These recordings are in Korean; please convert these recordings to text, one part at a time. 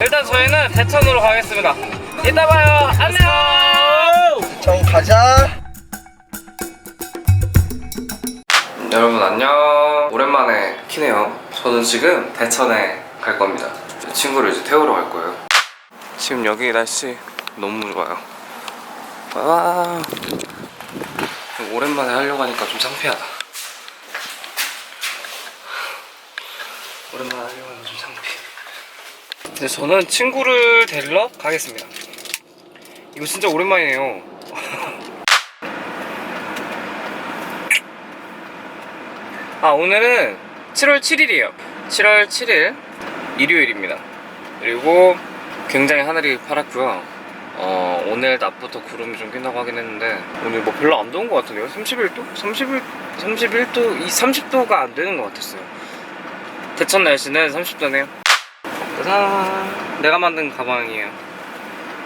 일단 저희는 대천으로 가겠습니다. 이따 봐요. 안녕. 정 가자. 여러분 안녕. 오랜만에 키네요. 저는 지금 대천에 갈 겁니다. 친구를 이제 태우러 갈 거예요. 지금 여기 날씨 너무 좋아요. 와. 오랜만에 하려고 하니까 좀 창피하다. 오랜만에 하려고. 네, 저는 친구를 데리러 가겠습니다. 이거 진짜 오랜만이에요. 아, 오늘은 7월 7일이에요. 7월 7일 일요일입니다. 그리고 굉장히 하늘이 파랗고요. 어, 오늘 낮부터 구름이 좀 낀다고 하긴 했는데 오늘 뭐 별로 안 더운 것 같은데요. 31도? 31, 31도? 이 30도가 안 되는 것 같았어요. 대천 날씨는 30도네요. 짜잔. 내가 만든 가방이에요.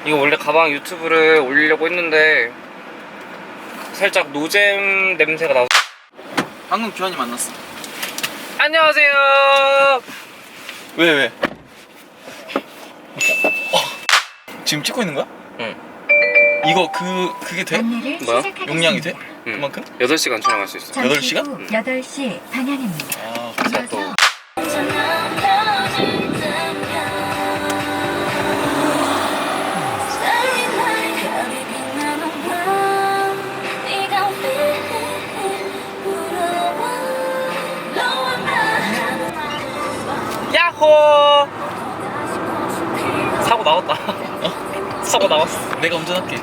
이거 원래 가방 유튜브를 올리려고 했는데 살짝 노잼 냄새가 나서 방금 규환이 만났어. 안녕하세요. 왜 왜? 지금 찍고 있는 거야? 응. 이거 그 그게 돼? 뭐야? 용량이 돼? 응. 그만큼? 8시간 촬영할 수 있어. 여덟 시간? 8시 방향입니다. 아이 어서 야호! 사고 나왔다. 사고 나왔어. 내가 운전할게.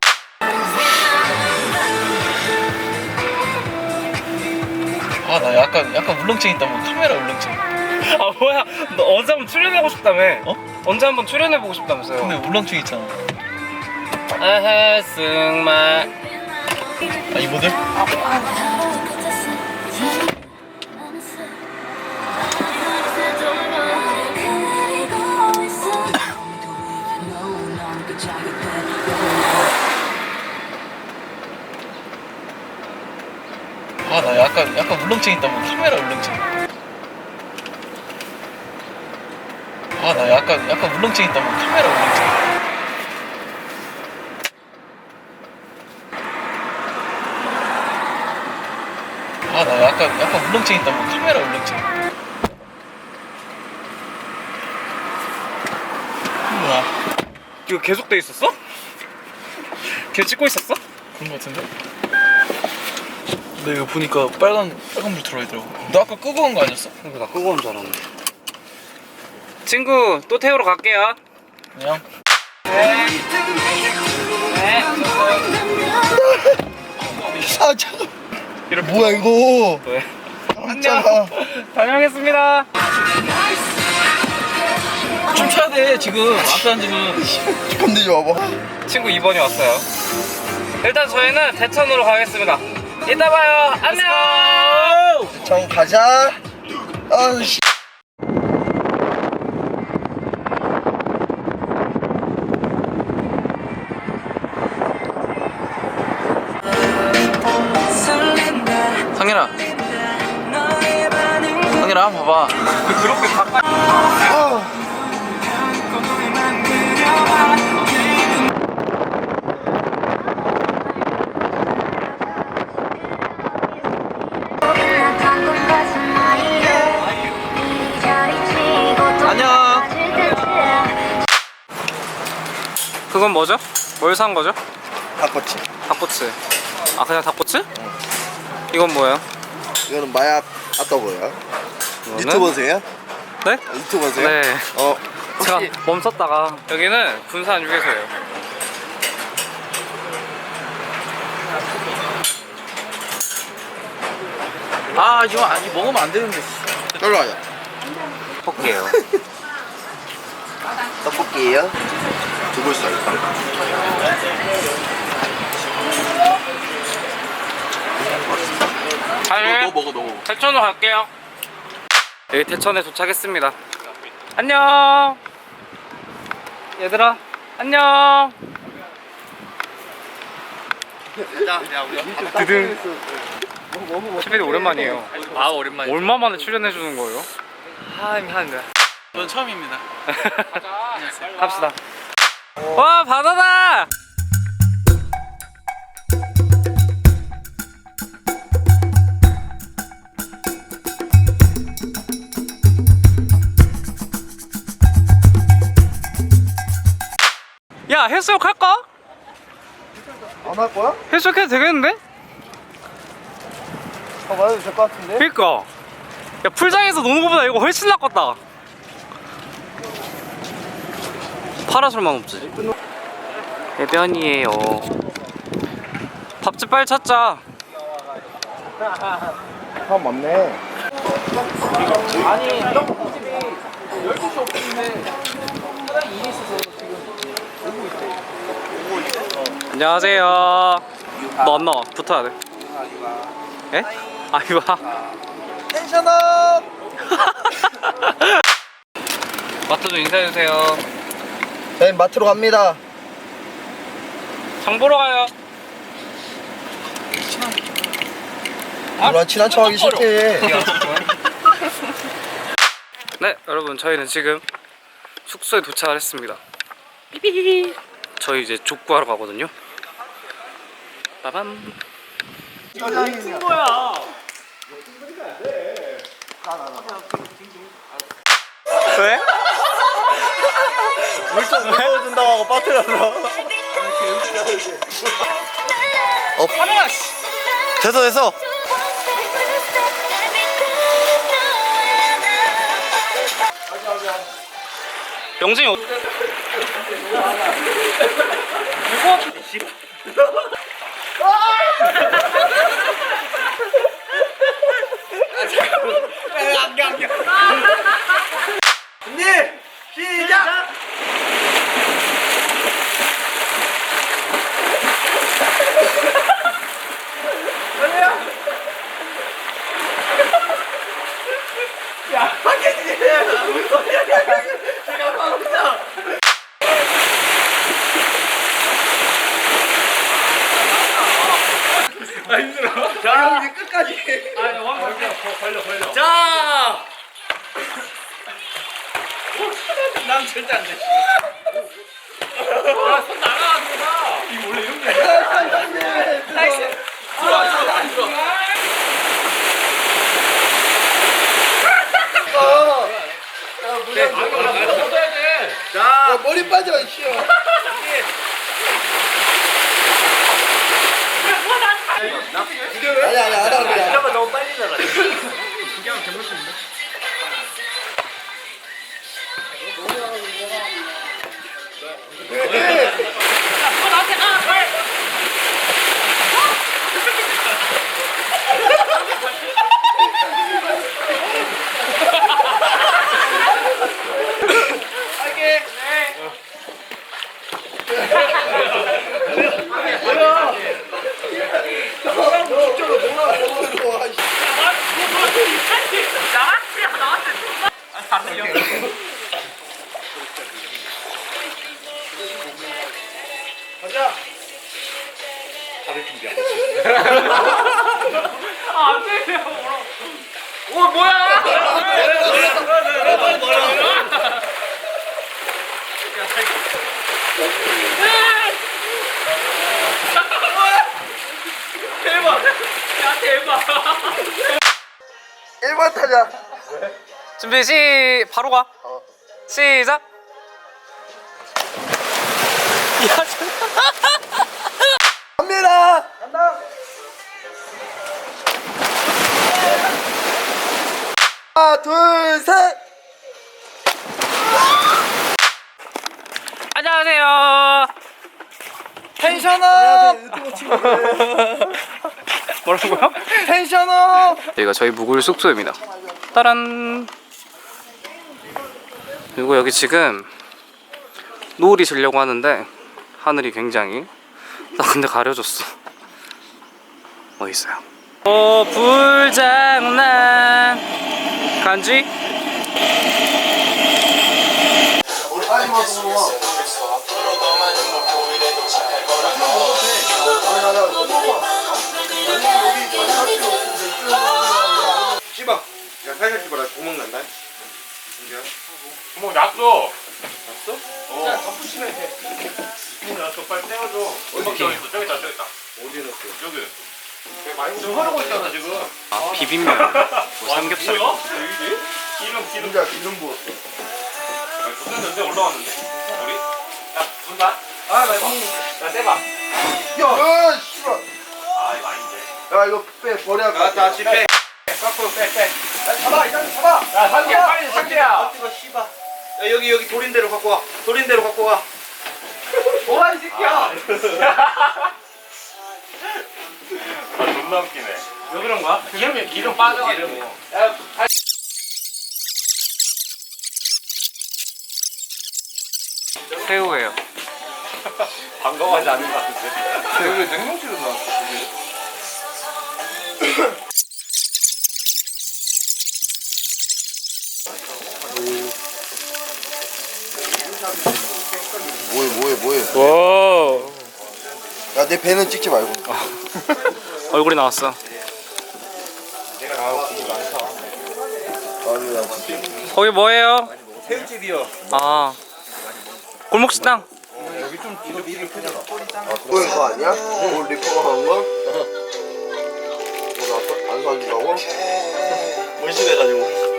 아 나 약간 약간 울렁증 있다 뭐 카메라 울렁증. 아 뭐야? 너 언제 한번 출연해보고 싶다며? 어? 언제 한번 출연해보고 싶다면서요? 근데 울렁증 있잖아. 아하 승마 아 이모들? 아 나 약간 약간 울렁증 있다 뭐 카메라 울렁증. 아 나 약간 약간 울렁증 있다 뭐 카메라 울렁증. 아 나 약간 약간 울렁증 있다 뭐 카메라 울렁증. 우와 이거 계속 돼 있었어? 계속 찍고 있었어? 그런 거 같은데? 근데 이거 보니까 빨간 빨간 불 들어와 있더라고. 너 아까 끄고 온 거 아니었어? 이거 나 끄고 온 줄 알았는데 친구 또 태우러 갈게요 그냥 아 잠깐. 이렇게 뭐야 이거? 왜? 안녕. 다녀오겠습니다 좀 쳐야 돼 지금 앞에 앉으면. 건드지 마봐. 친구 2번이 왔어요 일단 저희는 대천으로 가겠습니다 이따 봐요 안녕 정 가자. 아 씨. 상현아. 상현아 한번 봐봐. 그렇게 가까이 안 그건 뭐죠? 뭘 산 거죠? 바꿨지. 닭꼬치 아 그냥 닭꼬치? 이건 뭐예요? 이거는 마약 핫도그야. 이거는? 유튜버세요? 네? 유튜버세요? 네 어. 제가 혹시 멈췄다가 여기는 군산 휴게소예요 아 이거 아니 먹으면 안 되는데. 떨러 가자. 떡볶이에요 떡볶이에요? 있어. 잘너 먹어 너 먹어. 대천으로 갈게요 여기 대천에 도착했습니다 안녕 얘들아 안녕 드등 TV도 오랜만이에요 아 오랜만에. 얼마 만에 출연해 주는 거예요? 한한 저는 처음입니다. 갑시다. 와 바다다. 야 해수욕 할까? 안 할 거야? 해수욕해도 되겠는데? 아 맞아도 될것 같은데? 그니까 야 풀장에서 노는 것보다 이거 훨씬 낫겠다 파라솔만 없지. 해변이에요. 밥집 빨리 찾자. 사람 많네. 아니 떡볶이집이 12시 오픈인데 사장이 일이 있어서 지금 오고 있대. 안녕하세요. 너 안 나와. 붙어야 돼. 에? 아 이봐 텐션업! 마트 좀 인사해주세요 저희 마트로 갑니다. 장 보러 가요. 누나 친한 척하기 싫대. 네 여러분 저희는 지금 숙소에 도착을 했습니다. 저희 이제 족구하러 가거든요. 빠밤. 왜? 물좀 무서워준다고 하고 빠뜨려서. 어 파라 됐어 됐어. 영진이 어... 시작 자! 야. 머리 빠져 씨 아니 아니 안 하고 너무 빨리 나가 오 1번 타자 준비 시 바로 가. 어. 시작. 야 갑니다. 간다. 하나 둘 셋. 안녕하세요. 텐션업. 뭐라고요? 텐션업. 여기가 저희 묵을 숙소입니다. 따란. 그리고 여기 지금 노을이 지려고 하는데 하늘이 굉장히 나 근데 가려졌어. 어디 있어요? 어 불장난 간지? 살살 씹어라 구멍 난다 구멍 났어. 났어? 어. 덮으시면 돼. 구멍 났어. 빨리 떼어줘. 어디 저기 있어. 저기 있다. 저기 있다. 어디에 났어? 여기. 지금 흐르고 있잖아 지금. 아 비빔면. 뭐 삼겹살. 뭐야? 여기? 기름 기름. 진짜 기름 부었어. 붙었는데 올라왔는데. 우리. 야 분다. 아, 나 이거. 야 떼봐. 야, 야, 씨발. 아 이거 아닌데. 야, 이거 빼, 버려야 돼. 다 집에. 깎고 빼 빼. 야, 잡아, 일단 잡아. 야 상기야 빨리 상기야. 이거 씨발. 야, 여기, 여기 도린대로 갖고 와. 도린대로 갖고 와. 뭐야 이 새끼야. 아 존나 웃기네. 왜 그런 거야? 기름 기름 빠져가지고. 야, 새우예요. 반가워하지 않는 것 같은데. 여기 냉동실로 나왔어. 와 야, 내 배는 찍지 말고. 얼굴이 나왔어. 아니, 나 진짜. 거기 뭐예요? 새우집이요. 아 골목 식당. 아, 그거 거 아니야? 뭐 리퍼가 간 거? 뭐, 나, 안 사준다고? 문신해가지고.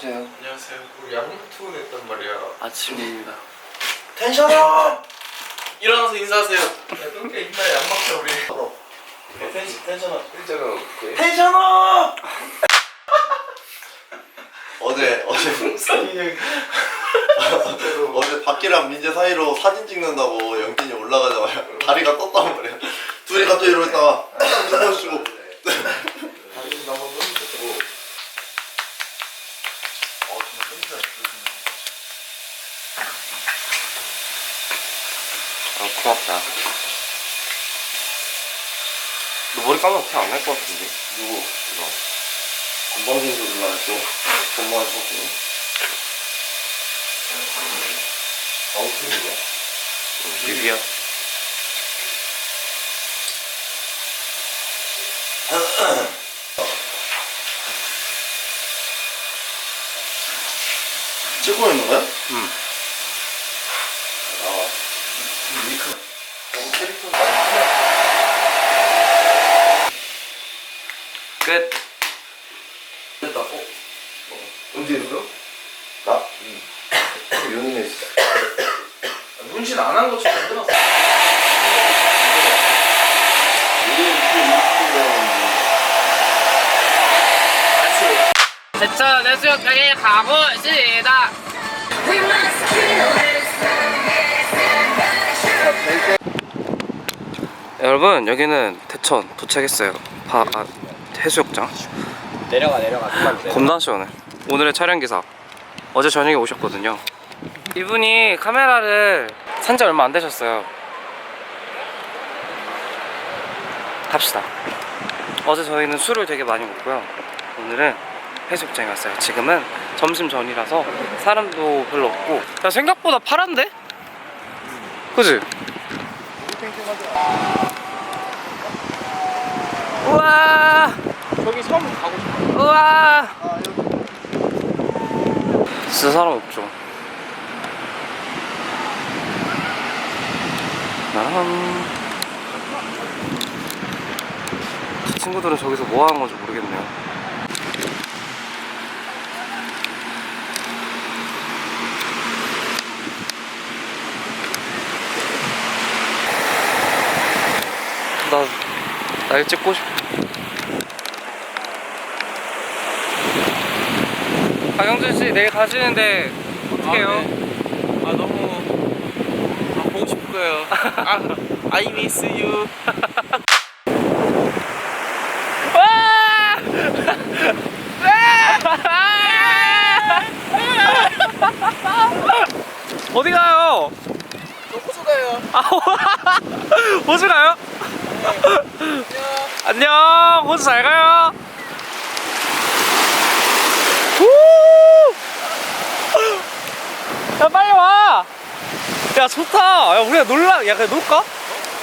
2층 시원하세요. 안녕하세요. 우리 양념 투어했단 말이야. 아침입니다. 텐션업! 일어나서 인사하세요. 야, 똥개 입날 양 먹자 우리. 텐션, 텐션업. 일자가 그 텐션업! 어제 어제 풍선이 어제 박기랑 민재 사이로 사진 찍는다고 영진이 올라가자마자 다리가 떴단 말이야. 둘이 갑자기 이러다가 딱 눈을 쉬고 아 고맙다. 너 머리 감으면 티안 날 것 같은데? 누구? 너. 건방진 소리 나했어? 건방진 소리? 아웃이야? 유비야. 찍고 있는 거야? 응. 아, 미크. 캐릭터 끝. 됐다. 어? 언제 했어? 나? 응. 연인했어. 문신 안 한 것처럼 끝났어. 제천 해수욕장에 가보시다. 여러분 여기는 대천 도착했어요. 바, 아, 해수욕장. 내려가 내려가. 겁나 시원해. 오늘의 촬영 기사 어제 저녁에 오셨거든요. 이분이 카메라를 산 지 얼마 안 되셨어요. 갑시다. 어제 저희는 술을 되게 많이 먹고요. 오늘은 해수욕장에 왔어요. 지금은 점심 전이라서 사람도 별로 없고. 야 생각보다 파란데? 그지? 우와. 저기 섬 가고 싶어. 우와. 진짜 사람 없죠. 나람. 친구들은 저기서 뭐 하는 건지 모르겠네요. 나, 날 찍고 싶어. 박영준 씨 내일 가시는데 어떻게 해요? 아 너무 아, 보고 거예요. 아, I miss you. 어디 가요? 너 호수 가요. 아, 호주 가요? 안녕. 호주 잘 가요. 야 좋다. 야 우리가 놀라. 야 그냥 놀까?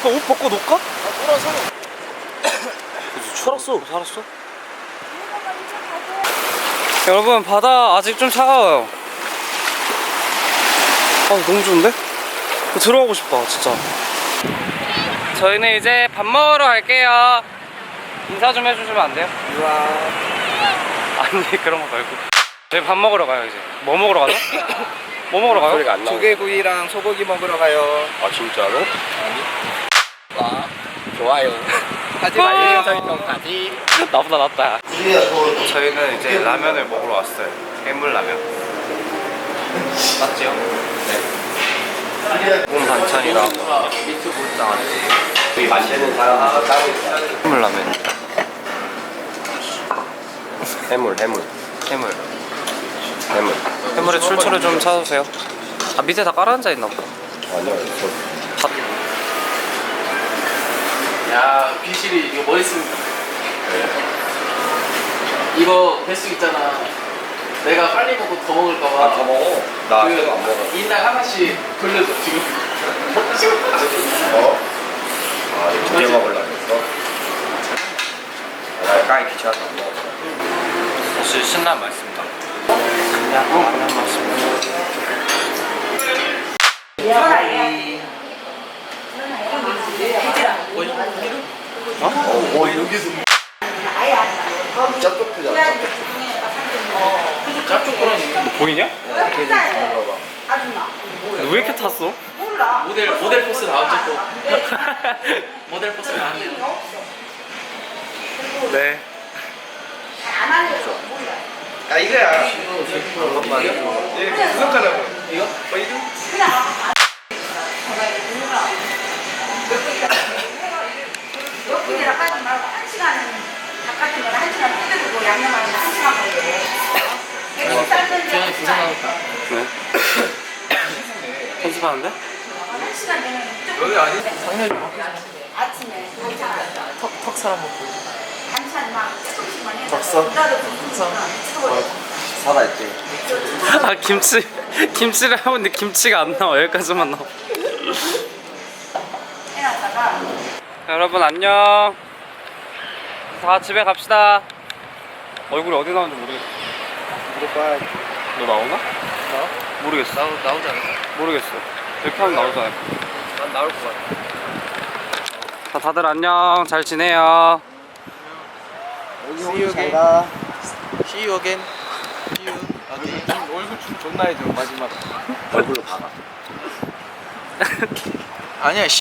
그옷 벗고 놀까? 살았어. 살았어. 여러분 바다 아직 좀 차가워요. 아 너무 좋은데? 들어가고 싶다 진짜. 저희는 이제 밥 먹으러 갈게요. 인사 좀 해주시면 안 돼요? 아니 그런 거 말고. 저희 밥 먹으러 가요 이제. 뭐 먹으러 가죠? 뭐 먹으러 가요? 소리가 안 조개구이랑 소고기 먹으러 가요. 아 진짜로? 좋아요. 하지 말래요 설정까지. 나보다 낫다. 저 저희는 이제 라면을 먹으러 왔어요. 해물 라면. 맞지요? 네. 볶음 반찬이랑 우리 맛있는 사람 따로 해물 라면입니다. 해물 해물 해물. 해물. 해물에 출처를 좀 찾으세요. 아 밑에 다 깔아앉아 있나 보다. 아니요. 밥. 야, 비실이 이거 뭐 했습니까? 이거 뱃수 있잖아. 내가 빨리 먹고 더 먹을까봐. 아더 먹어. 나그안 먹어. 인당 하나씩 돌려줘 지금. 어? 아 이거 두개 먹으려고 했어. 나 까이 귀찮아서 안 먹어. 역시 신라면 맛있습니다. 그냥 라면 맛있습니다. 어 여기서 짭조크잖아 짭조크 보이냐? 너왜 이렇게 탔어? 모델 모델 포스 나왔죠 또. 모델 포스 나왔네요. 네. 아 이거야. 잠깐만. 이거 무슨 카라 고? 이거? 뭐 이거? 백숙 삶는 주영이 데 고생하겠다. 네. 편집하는데? 여기 아니? 아침에 턱, 턱 사람 먹고. 반찬 막 조금씩만 해서 박사? 좀 찍어버려. 살아있지 아 김치 김치를 하는데 김치가 안 나와 여기까지만 나와. 해놨다가 여러분 안녕. 다 집에 갑시다. 얼굴이 어디 나오는지 모르겠어. 너 나오나? 나? 모르겠어. 나오, 나오지 않았어? 모르겠어. 이렇게 하면 나오잖아. 난 나올 것 같아. 자, 다들 안녕. 잘 지내요. See you again. See you again. See you again. 얼굴 좀 존나 해줘 마지막. 얼굴로 박아. 아니야 씨.